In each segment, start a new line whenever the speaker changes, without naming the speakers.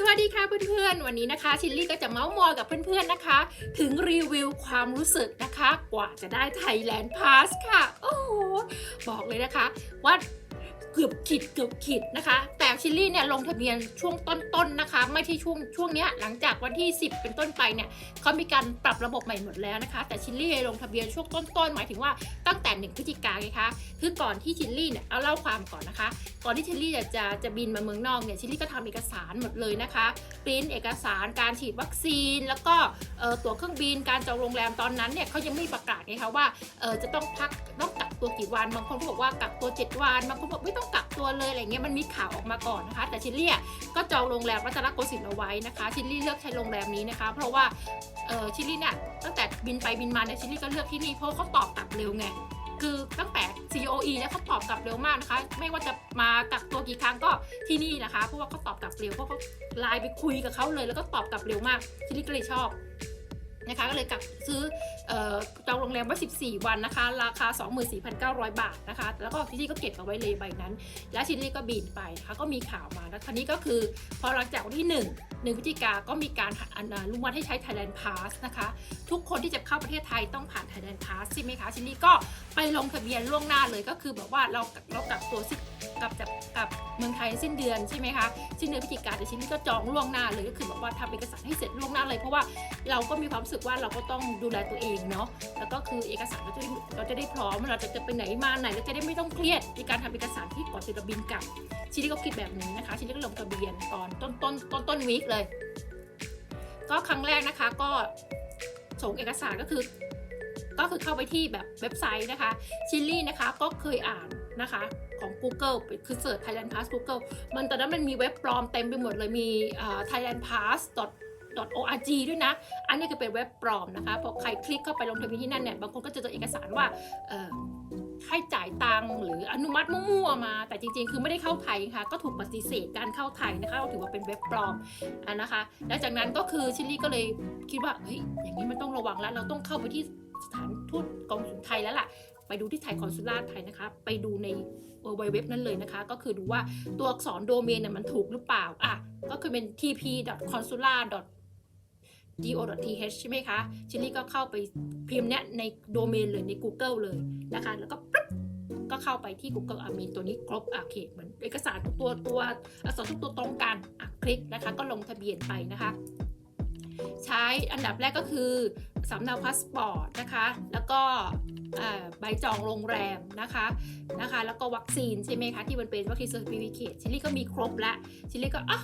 สวัสดีค่ะเพื่อนๆ วันนี้นะคะชิลลี่ก็จะเมาส์มอยกับเพื่อนๆนะคะ ถึงรีวิวความรู้สึกนะคะ กว่าจะได้ Thailand Pass ค่ะ โอ้โห บอกเลยนะคะว่า เกือบขิดเกือบขิดนะคะ แต่ชิลลี่เนี่ยลงทะเบียนช่วงต้นๆนะคะ ไม่ที่ช่วงช่วงเนี้ยหลังจากวันที่ 10 เป็นต้นไปเนี่ยเขามีการปรับระบบใหม่หมดแล้วนะคะ แต่ชิลลี่ลงทะเบียนช่วงต้นๆหมายถึงว่าตั้งแต่หนึ่งพฤศจิกายนไงคะคือก่อนที่ชิลลี่เนี่ยเอาเล่าความก่อนนะคะ ก่อนที่ชิลลี่จะจะจะบินมาเมืองนอกเนี่ยชิลลี่ก็ทำเอกสารหมดเลยนะคะปริ้นเอกสารการฉีดวัคซีน แล้วก็ตั๋วเครื่องบินการจองโรงแรมตอนนั้นเนี่ยเขายังไม่ประกาศไงคะว่าจะต้องพักต้องกัก ตัวกี่วัน บางคนก็บอกว่ากักตัว 7 วัน บางคนบอกไม่ต้องกักตัวเลยอะไรเงี้ยมันมีข่าวออกมาก่อนนะคะ แต่ชิลลี่ก็จองโรงแรมรัตนโกสินทร์เอาไว้นะคะ ชิลลี่เลือกใช้โรงแรมนี้นะคะ เพราะว่าเออชิลลี่เนี่ยตั้งแต่บินไปบินมาเนี่ยชิลลี่ก็เลือกที่นี่เพราะเขาตอบกลับเร็วไงคือตั้งแต่ COE เนี่ยเขาตอบกลับเร็วมากนะคะ ไม่ว่าจะมากักตัวกี่ครั้งก็ที่นี่นะคะ เพราะว่าเขาตอบกลับเร็ว เพราะเขาไลน์ไปคุยกับเขาเลย แล้วก็ตอบกลับเร็วมากที่นี่ก็เลยชอบ นะคะก็เลยกลับซื้อออจองโรงแรมไว้ 14 วันนะคะ ราคา 24,900 บาทนะคะ แล้วก็ที่นี่ก็เก็บเอาไว้เลยใบนั้น แล้วชิลลี่ก็บินไปนะคะก็มีข่าวมาแล้วทีนี้ก็คือพอหลังจากวันที่ 1 1พฤศจิกาก็มีการอนุมัติให้ใช้ Thailand Pass นะคะ ทุกคนที่จะเข้าประเทศไทยต้องผ่าน Thailand Pass ใช่ไหมคะชิลลี่ก็ไปลงทะเบียนล่วงหน้าเลยก็คือแบบว่าเราเรากับตัวสิกลับจากกลับเมืองไทยสิ้นเดือนใช่ไหมคะสิ้นเดือนพฤศจิกาแต่ชิลลี่ก็จองล่วงหน้าเลยก็คือแบบว่าทำเอกสารให้เสร็จล่วงหน้าเลย เพราะว่าเราก็มีความรู้สึกว่าเราก็ต้องดูแลตัวเองเนาะแล้วก็คือเอกสารเราจะได้เราจะได้พร้อมเราจะจะไปไหนมาไหนเราจะได้ไม่ต้องเครียดในการทำเอกสารที่ก่อนจะบินกลับชิลลี่ก็คิดแบบนี้นะคะชิลลี่ก็ลงทะเบียนตอนต้นต้นต้นต้นวีคเลย ก็ครั้งแรกนะคะก็ส่งเอกสารก็คือ ก็คือเข้าไปที่แบบเว็บไซต์นะคะชิลลี่นะคะก็เคยอ่าน นะคะของ Google คือเสิร์ช Thailand Pass Google มันตอนนั้นมันมีเว็บปลอมเต็มไปหมดเลยมี Thailand Pass .org ด้วยนะ อันนี้คือเป็นเว็บปลอมนะคะ พอใครคลิกเข้าไปลงทะเบียนที่นั่นเนี่ย บางคนก็จะเจอเอกสารว่าให้จ่ายตังหรืออนุมัติมั่วๆมา แต่จริงๆ คือไม่ได้เข้าไทยค่ะ ก็ถูกปฏิเสธการเข้าไทยนะคะเราถือว่าเป็นเว็บปลอมอะนะคะแล้วจากนั้นก็คือชิลลี่ก็เลยคิดว่า เฮ้ย อย่างนี้มันต้องระวังแล้ว เราต้องเข้าไปที่สถานทูตกองสุลไทยแล้วล่ะ ไปดูที่ไทยคอนสุล่าไทยนะคะ ไปดูในเว็บนั้นเลยนะคะ ก็คือดูว่าตัวอักษรโดเมนเนี่ยมันถูกหรือเปล่าอะก็คือเป็น tp.consular go.th ใช่ไหมคะชิลลี่ก็เข้าไปพิมพ์เนี้ยในโดเมนเลยใน Google เลยนะคะ แล้วก็ปึ๊บก็เข้าไปที่ Google อะมีตัวนี้ครบอะโอเคเหมือนเอกสารทุกตัวตัวอักษรทุกตัวตรงกันอะคลิกนะคะ ก็ลงทะเบียนไปนะคะ ใช้อันดับแรกก็คือสำเนาพาสปอร์ตนะคะ แล้วก็ใบจองโรงแรมนะคะนะคะ แล้วก็วัคซีนใช่ไหมคะที่มันเป็นวัคซีนเซอร์ติฟิเคชิลลี่ก็มีครบแล้วชิลลี่ก็อะ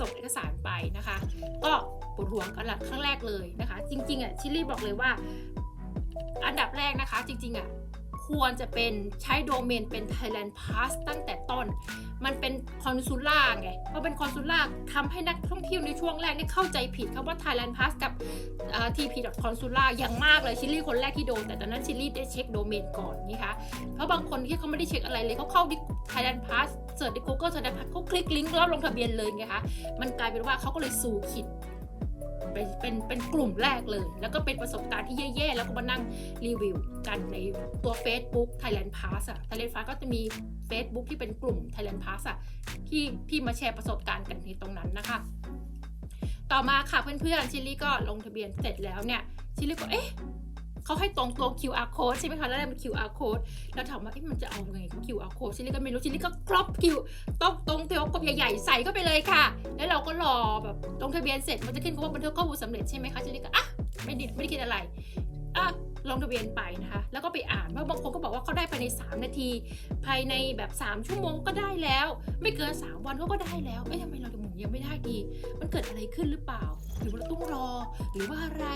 ส่งเอกสารไปนะคะ ก็ปวดหัวกันละครั้งแรกเลยนะคะ จริงๆอะชิลลี่บอกเลยว่า อันดับแรกนะคะ จริงๆอะ ควรจะเป็นใช้โดเมนเป็น Thailand Pass ตั้งแต่ต้น มันเป็นคอนซูล่าไงเพราะเป็นคอนซูล่าทำให้นักท่องเที่ยวในช่วงแรกนี่เข้าใจผิดคำว่า Thailand Pass กับ tp consular อย่างมากเลยชิลลี่คนแรกที่โดน แต่ตอนนั้นชิลลี่ได้เช็คโดเมนก่อนนี่คะเพราะบางคนที่เขาไม่ได้เช็คอะไรเลยเขาเข้าที่ Thailand Pass เสิร์ชใน Google Thailand Pass เขาคลิกลิงก์แล้วลงทะเบียนเลยไงคะมันกลายเป็นว่าเขาก็เลยสู่ขิด เป็นเป็นเป็นกลุ่มแรกเลย แล้วก็เป็นประสบการณ์ที่แย่ๆ แล้วก็มานั่งรีวิวกันในตัว Facebook Thailand Pass อะ Thailand Pass ก็จะมี Facebook ที่เป็นกลุ่ม Thailand Pass อะที่ที่มาแชร์ประสบการณ์กันในตรงนั้นนะคะ ต่อมาค่ะเพื่อนๆชิลลี่ก็ลงทะเบียนเสร็จแล้วเนี่ยชิลลี่ก็เอ๊ะ เขาให้ตรงตัว QR code ใช่ไหมคะแล้วได้เป็น QR code แล้วถามว่าเอ๊ะมันจะเอาไง QR code ชิลลี่ก็ไม่รู้ชิลลี่ก็กรอบ Q ต้องตรงเทวกบใหญ่ๆใส่เข้าไปเลยค่ะ แล้วเราก็รอแบบลงทะเบียนเสร็จมันจะขึ้นว่าบันทึกข้อมูลสำเร็จใช่ไหมคะชิลลี่ก็อะไม่ได้ไม่ได้คิดอะไรอะลงทะเบียนไปนะคะ แล้วก็ไปอ่านว่าบางคนก็บอกว่าเขาได้ภายใน 3 นาที ภายในแบบ 3 ชั่วโมงก็ได้แล้ว ไม่เกิน 3 วันเขาก็ได้แล้วเอ๊ะทำไมเราถึง ยังไม่ได้ดี มันเกิดอะไรขึ้นหรือเปล่า หรือว่าต้องรอ หรือว่าอะไร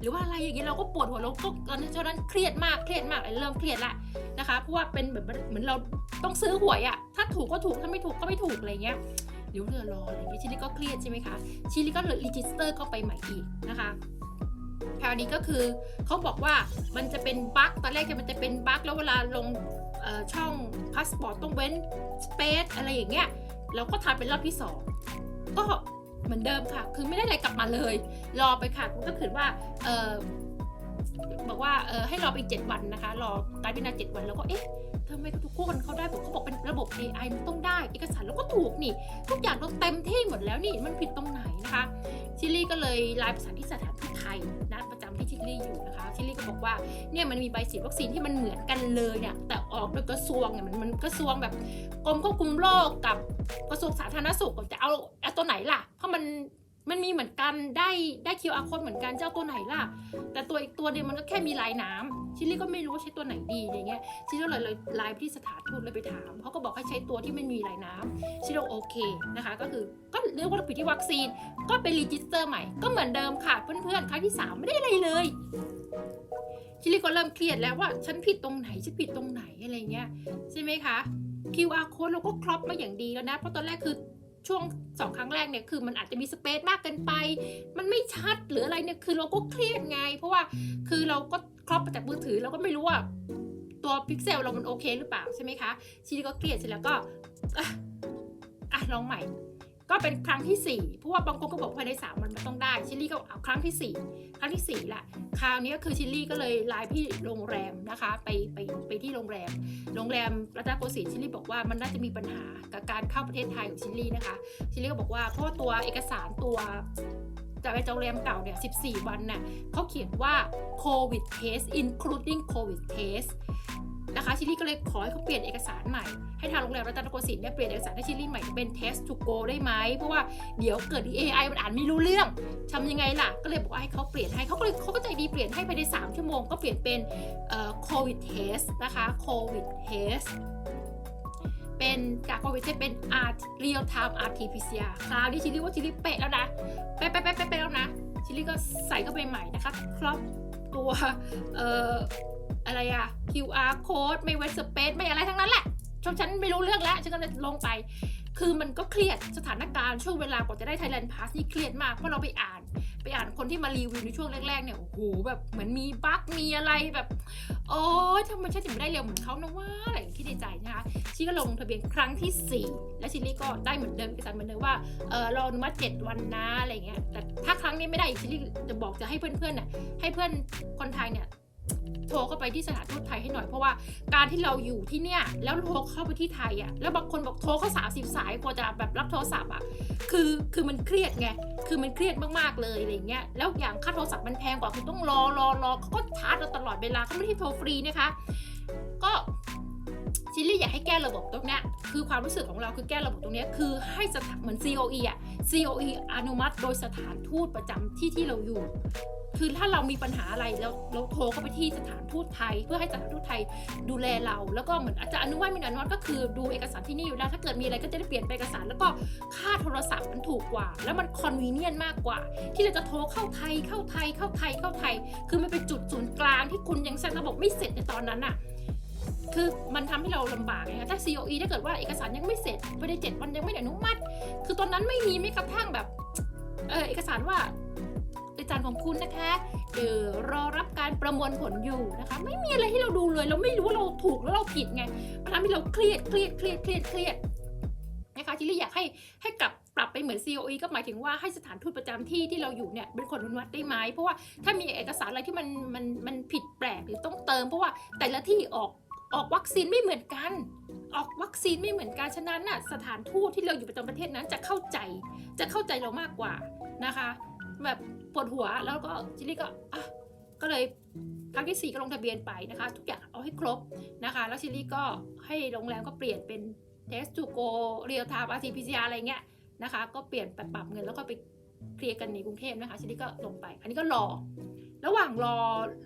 หรือว่าอะไรอย่างเงี้ยเราก็ปวดหัวเราก็ตอนนั้นตอนนั้นเครียดมากเครียดมากเริ่มเครียดละนะคะ เพราะว่าเป็นแบบเหมือนเราต้องซื้อหวยอะถ้าถูกก็ถูกถ้าไม่ถูกก็ไม่ถูกอะไรเงี้ยเดี๋ยวเรือรออะไรเงี้ยชิลลี่ก็เครียดใช่ไหมคะชิลลี่ก็เลยรีจิสเตอร์เข้าไปใหม่อีกนะคะคราวนี้ก็คือเขาบอกว่ามันจะเป็นบั๊กตอนแรกมันจะเป็นบั๊กแล้วเวลาลงช่องพาสปอร์ตต้องเว้นสเปซอะไรอย่างเงี้ยเราก็ทำเป็นรอบที่ 2 ก็เหมือนเดิมค่ะ คือไม่ได้อะไรกลับมาเลย รอไปค่ะก็คือว่าเออบอกว่าเออให้รอไปเจ็ดวันนะคะ รอการพิจารณาเจ็ดวันแล้วก็เอ๊ะททำไมทุกคนเขาได้ผมเขาบอกเป็นระบบ AI มันต้องได้ เอกสารเราก็ถูกนี่ทุกอย่างเราเต็มที่หมดแล้วนี่มันผิดตรงไหนนะคะชิลลี่ก็เลยไลน์ประสานที่สถานทูตไทยนะ ที่ทิลลี่อยู่นะคะทิลลี่ก็บอกว่าเนี่ยมันมีใบฉีดวัคซีนที่มันเหมือนกันเลยเนี่ยแต่ออกโดยกระทรวงเนี่ยมันมันกระทรวงแบบกรมควบคุมโรคกับกระทรวงสาธารณสุขจะเอาเอาตัวไหนล่ะ เพราะมัน มันมีเหมือนกันได้ได้ QR code เหมือนกันเจะเอาตัวไหนล่ะ แต่ตัวอีกตัวเดียวมันก็แค่มีลายน้ำชิลลี่ก็ไม่รู้ว่าใช้ตัวไหนดีอย่างเงี้ยชิลลี่เลยเลยไลน์ไปที่สถานทูตเลยไปถามเขาก็บอกให้ใช้ตัวที่ไม่มีลายน้ำชิลลี่โอเคนะคะ ก็คือก็เรียกว่าผิดที่วัคซีน ก็ไปรีจิสเตอร์ใหม่ ก็เหมือนเดิมค่ะเพื่อนๆครั้งที่ 3 ไม่ได้อะไรเลยชิลลี่ก็เริ่มเครียดแล้วว่าฉันผิดตรงไหนฉันผิดตรงไหนอะไรเงี้ยใช่ไหมคะ QR code เราก็ครอปมาอย่างดีแล้วนะเพราะตอนแรกคือ ช่วงสองครั้งแรกเนี่ยคือมันอาจจะมีสเปซมากเกินไป มันไม่ชัดหรืออะไรเนี่ยคือเราก็เครียดไง เพราะว่าคือเราก็ครอบมาจากมือถือเราก็ไม่รู้ว่าตัวพิกเซลเรามันโอเคหรือเปล่าใช่ไหมคะชีก็เครียดเสร็จแล้วก็อะอะลองใหม่ ก็เป็นครั้งที่ 4 เพราะว่าบางคนก็บอกภายใน3วันมันต้องได้ชิลลี่ก็เอาครั้งที่ 4 ครั้งที่4ละคราวนี้ก็คือชิลลี่ก็เลยไลน์พี่โรงแรมนะคะ ไปไปไปที่โรงแรม โรงแรมรัตนโกสินทร์ชิลลี่บอกว่ามันน่าจะมีปัญหากับการเข้าประเทศไทยของชิลลี่นะคะชิลลี่ก็บอกว่าเพราะตัวเอกสารตัวจากไอ้โรงแรมเก่าเนี่ย 14 วันน่ะเขาเขียนว่า COVID test including COVID test นะคะชิลลี่ก็เลยขอให้เขาเปลี่ยนเอกสารใหม่ ให้ทางโรงแรมรัตนโกสินทร์เนี่ยเปลี่ยนเอกสารให้ชิลลี่ใหม่เป็น test to go ได้ไหมเพราะว่าเดี๋ยวเกิด AI มันอ่านไม่รู้เรื่องทำยังไงล่ะ ก็เลยบอกว่าให้เขาเปลี่ยนให้เขาก็เลยเขาก็ใจดีเปลี่ยนให้ภายใน 3 ชั่วโมงก็เปลี่ยนเป็นเอ่อ COVID test นะคะ COVID test เป็นจากโควิดเป็น art real time rt pcr คราวนี้ชิลลี่ว่าชิลลี่เป๊ะแล้วนะเป๊ะเป๊ะเป๊ะเป๊ะแล้วนะชิลลี่ก็ใส่เข้าไปใหม่นะคะครอบตัวเอ่อ อะไรอะ QR code ไม่เว็บสเปซไม่อะไรทั้งนั้นแหละชนฉันไม่รู้เรื่องแล้ว ฉันก็เลยลงไป คือมันก็เครียดสถานการณ์ช่วงเวลากว่าจะได้ Thailand Pass นี่เครียดมาก เพราะเราไปอ่าน ไปอ่านคนที่มารีวิวในช่วงแรกๆเนี่ย โอ้โห แบบเหมือนมีบั๊กมีอะไรแบบ โอ้ยทำไมฉันถึงไม่ได้เร็วเหมือนเขานะว่าอะไรอย่างที่ในใจนะคะชิก็ลงทะเบียนครั้งที่ 4 และชิลลี่ก็ได้เหมือนเดิมเอกสารเหมือนเดิมว่า เออรออนุมัติเจ็ดวันนะอะไรเงี้ย แต่ถ้าครั้งนี้ไม่ได้ชิลลี่จะบอกจะให้เพื่อนๆน่ะให้เพื่อนคนไทยเนี่ย โทรเข้าไปที่สถานทูตไทยให้หน่อยเพราะว่าการที่เราอยู่ที่เนี่ยแล้วโทรเข้าไปที่ไทยอะ่ะแล้วบางคนบอกโทรเข้าสามสิบสายกว่าจะแบบรับโทรศัพท์อะคือคือมันเครียดไงคือมันเครียดมากๆเลยอะไรเงี้ยแล้วอย่างค่าโทรศัพท์มันแพงกว่าคุณต้องรอรอรอเขาก็ชาร์จเราตลอดเวลาเขาไม่ได้โทรฟรีนะคะก็ชิลลี่อยากให้แก้ระบบตรงเนี้ยคือความรู้สึกของเราคือแก้ระบบตรงเนี้ยคือให้สถานเหมือน COE อะ COE อนุมัติโดยสถานทูตประจำที่ที่เราอยู่ คือถ้าเรามีปัญหาอะไรแล้วเราโทรเข้าไปที่สถานทูตไทย เพื่อให้สถานทูตไทยดูแลเรา แล้วก็เหมือนอาจจะอนุมัติไม่อนุมัติก็คือดูเอกสารที่นี่อยู่แล้ว ถ้าเกิดมีอะไรก็จะได้เปลี่ยนเอกสาร แล้วก็ค่าโทรศัพท์มันถูกกว่า แล้วมันคอนวีเนียนมากกว่า ที่เราจะโทรเข้าไทยเข้าไทยเข้าไทยเข้าไทย คือมันเป็นจุดศูนย์กลางที่คุณยังเซ็นระบบไม่เสร็จในตอนนั้นน่ะคือมันทำให้เราลำบากไงคะถ้า COE ถ้าเกิดว่าเอกสารยังไม่เสร็จภายในเจ็ดวันยังไม่ได้อนุมัติ คือตอนนั้นไม่มีไม่กระทั่งแบบเออเอกสารว่า เอกสารของคุณนะคะเออรอรับการประมวลผลอยู่นะคะ ไม่มีอะไรให้เราดูเลย เราไม่รู้ว่าเราถูกแล้วเราผิดไงมันทำให้เราเครียดเครียดเครียดเครียดเครียดนะคะที่ลี่อยากให้ให้กลับปรับไปเหมือน COE ก็หมายถึงว่าให้สถานทูตประจำที่ที่เราอยู่เนี่ยเป็นคนอนุมัติได้ไหมเพราะว่าถ้ามีเอกสารอะไรที่มันมันมันผิดแปลกหรือต้องเติม เพราะว่าแต่ละที่ออกออกวัคซีนไม่เหมือนกัน ออกวัคซีนไม่เหมือนกัน ฉะนั้นน่ะสถานทูตที่เราอยู่ประจำประเทศนั้นจะเข้าใจ จะเข้าใจเรามากกว่านะคะ แบบ ปวดหัวแล้วก็จิลลี่ก็อะก็เลยครั้งที่สี่ก็ลงทะเบียนไปนะคะ ทุกอย่างเอาให้ครบนะคะ แล้วชิลลี่ก็ให้โรงแรมก็เปลี่ยนเป็น test to go real time rt pcr อะไรเงี้ยนะคะ ก็เปลี่ยนไปปรับเงินแล้วก็ไปเคลียร์กันในกรุงเทพนะคะ ชิลลี่ก็ลงไป อันนี้ก็รอ ระหว่างรอ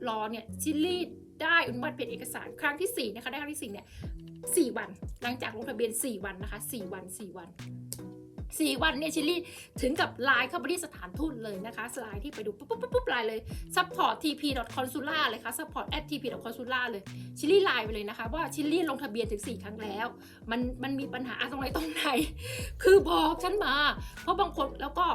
รอเนี่ยชิลลี่ได้อนุมัติเป็นเอกสารครั้งที่สี่นะคะได้ครั้งที่สี่เนี่ยสี่วัน หลังจากลงทะเบียนสี่วันนะคะสี่วันสี่วัน สี่วันเนี่ยชิลลี่ถึงกับไลน์เข้าไปที่สถานทูตเลยนะคะสไลด์ที่ไปดูปุ๊บปุ๊บปุ๊บไลน์เลย support tp consula เลยค่ะ support at tp consula เลยชิลลี่ไลน์ไปเลยนะคะ ว่าชิลลี่ลงทะเบียนถึง 4 ครั้งแล้ว มันมันมีปัญหาตรงไหนตรงไหน คือบอกฉันมา เพราะบางคนแล้วก็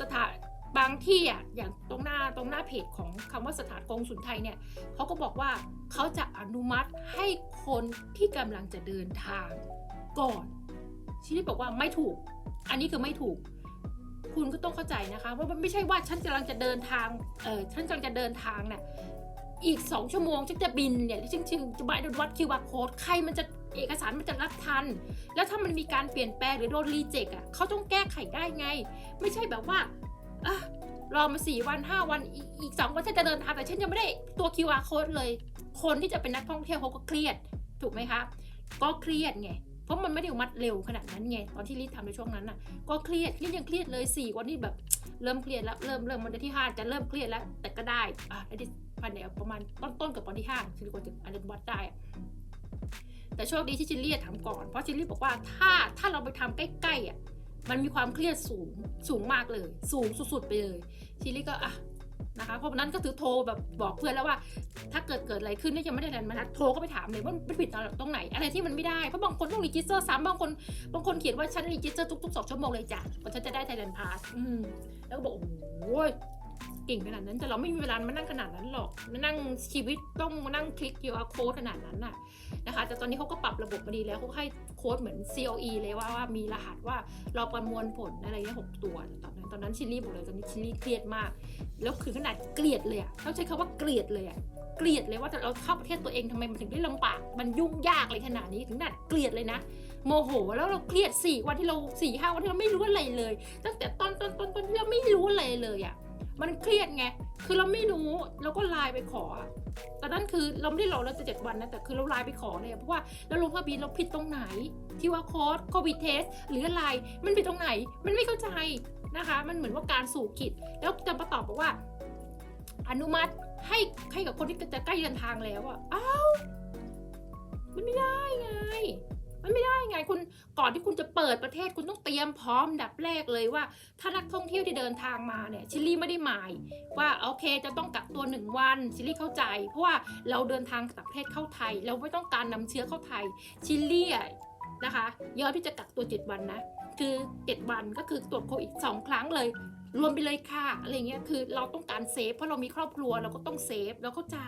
สถานบางที่อะอย่างตรงหน้าตรงหน้าเพจของคำว่าสถานกงสุลไทยเนี่ยเขาก็บอกว่าเขาจะอนุมัติให้คนที่กำลังจะเดินทางก่อนชิลลี่บอกว่าไม่ถูก อันนี้คือไม่ถูก คุณก็ต้องเข้าใจนะคะว่ามันไม่ใช่ว่าฉันกำลังจะเดินทางเออฉันกำลังจะเดินทางเนี่ยอีกสองชั่วโมงฉันจะบินเนี่ยแล้วฉันจึงจะมาวัดคิวอาร์โค้ดใครมันจะเอกสารมันจะรับทัน แล้วถ้ามันมีการเปลี่ยนแปลงหรือโดนรีเจ็คอะเขาต้องแก้ไขได้ไง ไม่ใช่แบบว่าอะรอมาสี่วันห้าวันอีกอีกสองวันฉันจะเดินทางแต่ฉันยังไม่ได้ตัว QR code เลย คนที่จะเป็นนักท่องเที่ยวเขาก็เครียด ถูกไหมคะ ก็เครียดไง เพราะมันไม่ได้มัดเร็วขนาดนั้นไงตอนที่รีดทำในช่วงนั้นน่ะก็เครียดนี่ยังเครียดเลยสี่วันนี้แบบเริ่มเครียดแล้วเริ่มเริ่มวันที่ห้าจะเริ่มเครียดแล้ว แต่ก็ได้อะได้ภายในประมาณต้นต้นๆกับวันที่ห้าคือควรจะอันนี้วัดได้ แต่โชคดีที่ชิลลี่ทำก่อนเพราะชิลลี่บอกว่าถ้าถ้าเราไปทำใกล้ๆอะมันมีความเครียดสูงสูงมากเลย สูงสุดๆไปเลยชิลลี่ก็อะ นะคะเพราะนั้นก็ถือโทรแบบบอกเพื่อนแล้วว่า ถ้าเกิดเกิดอะไรขึ้นเนี่ยยังไม่ได้อะไรมานัดโทรก็ไปถามเลยว่ามันผิดตรงไหน อะไรที่มันไม่ได้เพราะบางคนต้องรีจิสเตอร์ซ้ำบางคนบางคนเขียนว่าฉันรีจิสเตอร์ทุกๆสองชั่วโมงเลยจ้ะเพราะฉันจะได้ไทยแลนด์พาสแล้วก็บอกโอ้ย เก่งขนาดนั้นแต่เราไม่มีเวลามานั่งขนาดนั้นหรอกมานั่งชีวิตต้องมานั่งคลิก QR code ขนาดนั้นน่ะนะคะแต่ตอนนี้เขาก็ปรับระบบมาดีแล้วเขาให้โค้ดเหมือน COE เลยว่าว่ามีรหัสว่าเราประมวลผลอะไรเงี้ยหกตัวตอนนั้นตอนนั้นชิลลี่บอกเลยตอนนี้ชิลลี่เครียดมาก แล้วคือขนาดเกลียดเลยอะต้องใช้คำว่าเกลียดเลยอะเกลียดเลยว่าแต่เราเข้าประเทศตัวเองทำไมมันถึงได้ลำบากมันยุ่งยากเลยขนาดนี้ถึงขนาดเกลียดเลยนะโมโหแล้วเราเครียดสี่วันที่เราสี่ห้าวันที่เราไม่รู้อะไรเลย ตั้งแต่ต้นต้นต้นต้นที่เราไม่รู้อะไรเลยอะ มันเครียดไง คือเราไม่รู้เราก็ไลน์ไปขออะตอนนั้นคือเราไม่ได้รอแล้วจะเจ็ดวันนะ แต่คือเราไลน์ไปขอเลยเพราะว่าเราลงทะเบียนเราผิดตรงไหน ที่ว่าโค้ดโควิดเทสหรืออะไร มันผิดตรงไหน มันไม่เข้าใจนะคะ มันเหมือนว่าการสู่ขิด แล้วจะมาตอบบอกว่า อนุมัติให้ให้กับคนที่จะใกล้เดินทางแล้วอะอ้าวมันไม่ได้ไง มันไม่ได้ไงคุณก่อนที่คุณจะเปิดประเทศคุณต้องเตรียมพร้อมดับแรกเลยว่า ถ้านักท่องเที่ยวที่เดินทางมาเนี่ยชิลลี่ไม่ได้หมาย ว่าโอเคจะต้องกักตัวหนึ่งวันชิลลี่เข้าใจ เพราะว่าเราเดินทางต่างประเทศเข้าไทย เราไม่ต้องการนำเชื้อเข้าไทยชิลลี่นะคะยอมที่จะกักตัวเจ็ดวันนะคือเจ็ดวันก็คือตรวจโควิดสองครั้งเลย รวมไปเลยค่ะอะไรเงี้ยคือเราต้องการเซฟเพราะเรามีครอบครัวเราก็ต้องเซฟเราเข้าใจ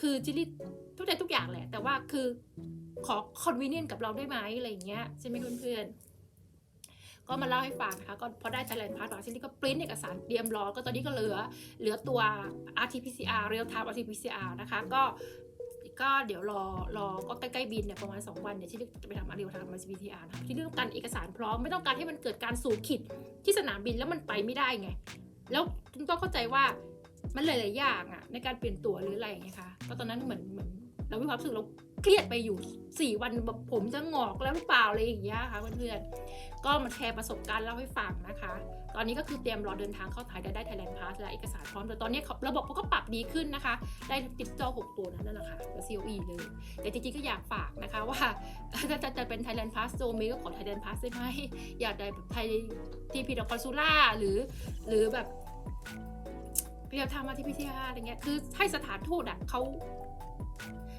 คือจิลลี่ทุกใจทุกอย่างแหละ แต่ว่าคือ ขอคอนเวเนียนกับเราได้ไหมอะไรอย่างเงี้ยใช่ไหมเพื่อนๆก็มาเล่าให้ฟังนะคะก็พอได้ Thailand Pass มาชิลลี่ก็ปริ้นเอกสารเตรียมรอ ก็ตอนนี้ก็เหลือเหลือตัว RT-PCR real time RT-PCR นะคะก็ก็เดี๋ยวรอรอก็ใกล้ๆบินเนี่ยประมาณ 2 วันเนี่ยที่จะไปทำอารีวทำ RT-PCR นะคะที่เรื่องการเอกสารพร้อมไม่ต้องการให้มันเกิดการสูขิดที่สนามบินแล้วมันไปไม่ได้ไง แล้วคุณต้องเข้าใจว่ามันหลายๆอย่างอะในการเปลี่ยนตั๋วหรืออะไรอย่างเงี้ยค่ะก็ตอนนั้นเหมือนเหมือนเรามีความรู้สึกเรา เครียดไปอยู่ 4 วันแบบผมจะงอกแล้วหรือเปล่าอะไรอย่างเงี้ยค่ะเพื่อนๆ ก็มาแชร์ประสบการณ์เล่าให้ฟังนะคะ ตอนนี้ก็คือเตรียมรอเดินทางเข้าไทยได้ได้ Thailand Pass และเอกสารพร้อมแต่ตอนนี้ระบบเขาก็ปรับดีขึ้นนะคะ ได้ติดจอ 6 ตัวนั่นแหละค่ะแล้ว COE เลย แต่จริงๆ ก็อยากฝากนะคะว่าถ้าจะจะเป็น Thailand Pass โจเมก็ขอ Thailand Pass ได้ไหมอยากได้แบบไทยที่พีดอคอนซูล่าหรือหรือแบบเรียลไทม์มาที่พีซีอาอะไรเงี้ยคือให้สถานทูตอะเขา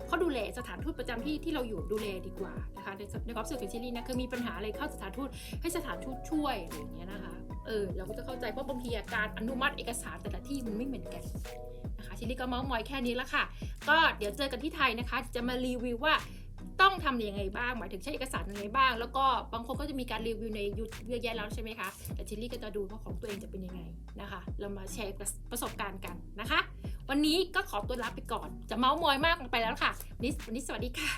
เขาดูแลสถานทูตประจำที่ที่เราอยู่ดูแลดีกว่านะคะในในความรู้สึกของชิลี่นะคือมีปัญหาอะไรเข้าสถานทูตให้สถานทูตช่วยอะไรอย่างเงี้ยนะคะเออเราก็จะเข้าใจเพราะบางทีการอนุมัติเอกสารแต่ละที่มันไม่เหมือนกันนะคะชิลลี่ก็เมาส์มอยแค่นี้ละค่ะ ก็เดี๋ยวเจอกันที่ไทยนะคะ จะมารีวิวว่าต้องทำยังไงบ้าง หมายถึงใช้เอกสารยังไงบ้าง แล้วก็บางคนก็จะมีการรีวิวในยูทูบเยอะแยะแล้วใช่ไหมคะ แต่ชิลลี่ก็จะดูว่าของตัวเองจะเป็นยังไงนะคะ เรามาแชร์ประสบการณ์กันนะคะ วันนี้ก็ขอตัวลาไปก่อน จะเมาส์มอยมากไปแล้วค่ะ วันนี้วันนี้สวัสดีค่ะ